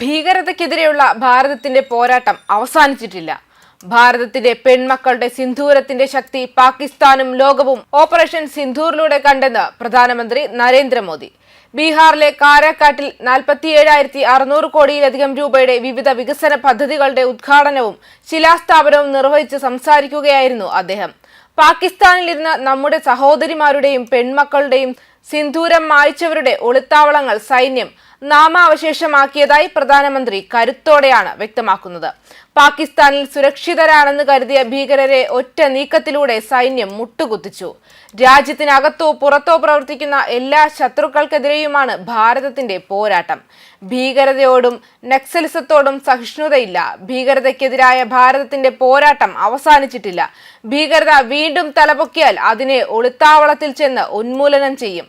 ഭീകരതയ്ക്കെതിരെയുള്ള ഭാരതത്തിന്റെ പോരാട്ടം അവസാനിച്ചിട്ടില്ല. ഭാരതത്തിന്റെ പെൺമക്കളുടെ സിന്ധൂരത്തിന്റെ ശക്തി പാകിസ്ഥാനും ലോകവും ഓപ്പറേഷൻ സിന്ധൂറിലൂടെ കണ്ടെന്ന് പ്രധാനമന്ത്രി നരേന്ദ്രമോദി. ബീഹാറിലെ കാരാക്കാട്ടിൽ നാൽപ്പത്തിയേഴായിരത്തി അറുന്നൂറ് കോടിയിലധികം രൂപയുടെ വിവിധ വികസന പദ്ധതികളുടെ ഉദ്ഘാടനവും ശിലാസ്ഥാപനവും നിർവഹിച്ച് സംസാരിക്കുകയായിരുന്നു അദ്ദേഹം. പാകിസ്ഥാനിലിരുന്ന് നമ്മുടെ സഹോദരിമാരുടെയും പെൺമക്കളുടെയും സിന്ധൂരം മായ്ച്ചവരുടെ ഒളിത്താവളങ്ങൾ സൈന്യം നാമാവശേഷമാക്കിയതായി പ്രധാനമന്ത്രി കരുത്തോടെയാണ് വ്യക്തമാക്കുന്നത്. പാകിസ്ഥാനിൽ സുരക്ഷിതരാണെന്ന് കരുതിയ ഭീകരരെ ഒറ്റ നീക്കത്തിലൂടെ സൈന്യം മുട്ടുകുത്തിച്ചു. രാജ്യത്തിനകത്തോ പുറത്തോ പ്രവർത്തിക്കുന്ന എല്ലാ ശത്രുക്കൾക്കെതിരെയുമാണ് ഭാരതത്തിന്റെ പോരാട്ടം. ഭീകരതയോടും നക്സലിസത്തോടും സഹിഷ്ണുതയില്ല. ഭീകരതയ്ക്കെതിരായ ഭാരതത്തിന്റെ പോരാട്ടം അവസാനിച്ചിട്ടില്ല. ഭീകരത വീണ്ടും തലപൊക്കിയാൽ അതിനെ ഒളിത്താവളത്തിൽ ചെന്ന് ഉന്മൂലനം ചെയ്യും.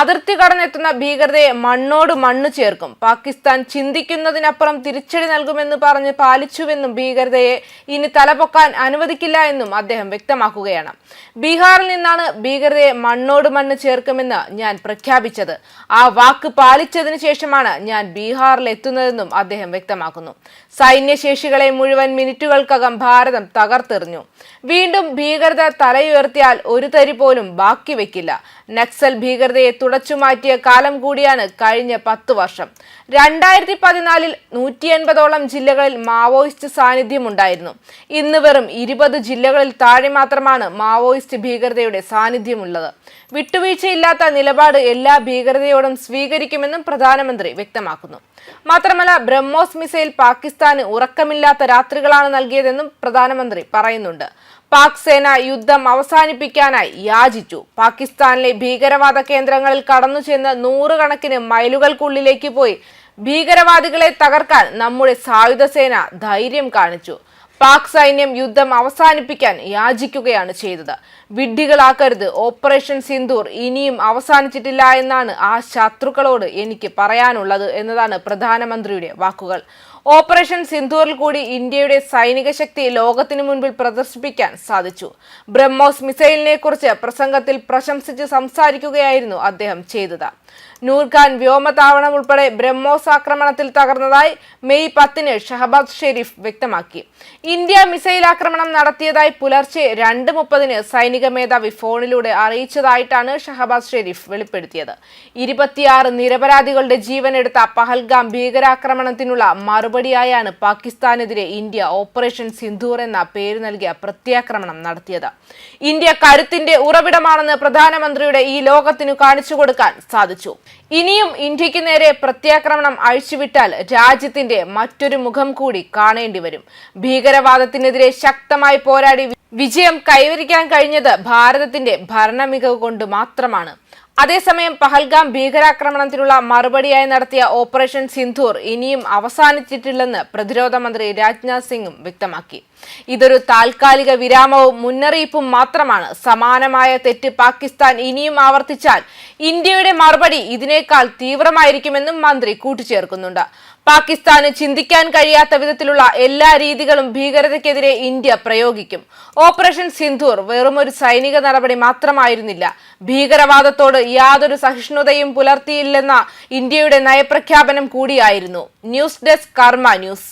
അതിർത്തി കടന്നെത്തുന്ന ഭീകരതയെ മണ്ണോട് മണ്ണ് ചേർക്കും. പാകിസ്ഥാൻ ചിന്തിക്കുന്നതിനപ്പുറം തിരിച്ചടി നൽകുമെന്ന് പറഞ്ഞ് പാലിച്ചുവെന്നും ഭീകരതയെ ഇനി തലപൊക്കാൻ അനുവദിക്കില്ല എന്നും അദ്ദേഹം വ്യക്തമാക്കുകയാണ്. ബീഹാറിൽ നിന്നാണ് ഭീകരതയെ മണ്ണോട് മണ്ണ് ചേർക്കുമെന്ന് ഞാൻ പ്രഖ്യാപിച്ചത്. ആ വാക്ക് പാലിച്ചതിനു ശേഷമാണ് ഞാൻ ബീഹാറിൽ എത്തുന്നതെന്നും അദ്ദേഹം വ്യക്തമാക്കുന്നു. സൈന്യശേഷികളെ മുഴുവൻ മിനിറ്റുകൾക്കകം ഭാരതം തകർത്തെറിഞ്ഞു. വീണ്ടും ഭീകരത തലയുയർത്തിയാൽ ഒരു തരി പോലും ബാക്കി വെക്കില്ല നക്സൽ ഭീകരതയെ തുടച്ചുമാറ്റിയ കാലം കൂടിയാണ് കഴിഞ്ഞ പത്ത് വർഷം. രണ്ടായിരത്തി പതിനാലിൽ നൂറ്റി എൺപതോളം ജില്ലകളിൽ മാവോയിസ്റ്റ് സാന്നിധ്യമുണ്ടായിരുന്നു. ഇന്ന് വെറും ഇരുപത് ജില്ലകളിൽ താഴെ മാത്രമാണ് മാവോയിസ്റ്റ് ഭീകരതയുടെ സാന്നിധ്യമുള്ളത്. വിട്ടുവീഴ്ചയില്ലാത്ത നിലപാട് എല്ലാ ഭീകരതയോടും സ്വീകരിക്കുമെന്നും പ്രധാനമന്ത്രി വ്യക്തമാക്കുന്നു. മാത്രമല്ല ബ്രഹ്മോസ് മിസൈൽ പാകിസ്ഥാന് ഉറക്കമില്ലാത്ത രാത്രികളാണ് നൽകിയതെന്നും പ്രധാനമന്ത്രി പറയുന്നുണ്ട്. പാക് സേന യുദ്ധം അവസാനിപ്പിക്കാനായി യാചിച്ചു. പാകിസ്ഥാനിലെ ഭീകരവാദ കേന്ദ്രങ്ങളിൽ കടന്നു ചെന്ന് നൂറുകണക്കിന് മൈലുകൾക്കുള്ളിലേക്ക് പോയി ഭീകരവാദികളെ തകർക്കാൻ നമ്മുടെ സായുധ സേന ധൈര്യം കാണിച്ചു. പാക് സൈന്യം യുദ്ധം അവസാനിപ്പിക്കാൻ യാചിക്കുകയാണ് ചെയ്തത്. വിഡ്ഢികളാക്കരുത് ഓപ്പറേഷൻ സിന്ദൂർ ഇനിയും അവസാനിച്ചിട്ടില്ല എന്നാണ് ആ ശത്രുക്കളോട് എനിക്ക് പറയാനുള്ളത് എന്നതാണ് പ്രധാനമന്ത്രിയുടെ വാക്കുകൾ. ഓപ്പറേഷൻ സിന്ധൂറിൽ കൂടി ഇന്ത്യയുടെ സൈനിക ശക്തി ലോകത്തിനു മുൻപിൽ പ്രദർശിപ്പിക്കാൻ സാധിച്ചു. ബ്രഹ്മോസ് മിസൈലിനെ കുറിച്ച് പ്രസംഗത്തിൽ പ്രശംസിച്ച് സംസാരിക്കുകയായിരുന്നു അദ്ദേഹം ചെയ്തത്. നൂർഖാൻ വ്യോമതാവളം ഉൾപ്പെടെ ബ്രഹ്മോസ് ആക്രമണത്തിൽ തകർന്നതായി മെയ് പത്തിന് ഷഹബാദ് ഷെരീഫ് വ്യക്തമാക്കി. ഇന്ത്യ മിസൈൽ ആക്രമണം നടത്തിയതായി പുലർച്ചെ രണ്ട് മുപ്പതിന് സൈനിക മേധാവി ഫോണിലൂടെ അറിയിച്ചതായിട്ടാണ് ഷഹബാദ് ഷെരീഫ് വെളിപ്പെടുത്തിയത്. ഇരുപത്തിയാറ് നിരപരാധികളുടെ ജീവനെടുത്ത പഹൽഗാം ഭീകരാക്രമണത്തിനുള്ള മറുപടിയായാണ് പാകിസ്ഥാനെതിരെ ഇന്ത്യ ഓപ്പറേഷൻ സിന്ധൂർ എന്ന പേര് നൽകിയ പ്രത്യാക്രമണം നടത്തിയത്. ഇന്ത്യ കരുത്തിന്റെ ഉറവിടമാണെന്ന് പ്രധാനമന്ത്രിയുടെ ഈ ലോകത്തിനു കാണിച്ചു കൊടുക്കാൻ സാധിച്ചു. ഇനിയും ഇന്ത്യയ്ക്ക് നേരെ പ്രത്യാക്രമണം അഴിച്ചുവിട്ടാൽ രാജ്യത്തിന്റെ മറ്റൊരു മുഖം കൂടി കാണേണ്ടി വരും. ഭീകരവാദത്തിനെതിരെ ശക്തമായി പോരാടി വിജയം കൈവരിക്കാൻ കഴിഞ്ഞത് ഭാരതത്തിന്റെ ഭരണമികവ് കൊണ്ട് മാത്രമാണ്. അതേസമയം പഹൽഗാം ഭീകരാക്രമണത്തിനുള്ള മറുപടിയായി നടത്തിയ ഓപ്പറേഷൻ സിന്ധൂർ ഇനിയും അവസാനിച്ചിട്ടില്ലെന്ന് പ്രതിരോധ മന്ത്രി രാജ്നാഥ് സിംഗും വ്യക്തമാക്കി. ഇതൊരു താൽക്കാലിക വിരാമവും മുന്നറിയിപ്പും മാത്രമാണ്. സമാനമായ തെറ്റ് പാകിസ്ഥാൻ ഇനിയും ആവർത്തിച്ചാൽ ഇന്ത്യയുടെ മറുപടി ഇതിനേക്കാൾ തീവ്രമായിരിക്കുമെന്നും മന്ത്രി കൂട്ടിച്ചേർക്കുന്നുണ്ട്. പാകിസ്ഥാന് ചിന്തിക്കാൻ കഴിയാത്ത വിധത്തിലുള്ള എല്ലാ രീതികളും ഭീകരതയ്ക്കെതിരെ ഇന്ത്യ പ്രയോഗിക്കും. ഓപ്പറേഷൻ സിന്ധൂർ വെറുമൊരു സൈനിക നടപടി മാത്രമായിരുന്നില്ല. ഭീകരവാദത്തോട് യാതൊരു സഹിഷ്ണുതയും പുലർത്തിയില്ലെന്ന ഇന്ത്യയുടെ നയപ്രഖ്യാപനം കൂടിയായിരുന്നു. News desk Karma news.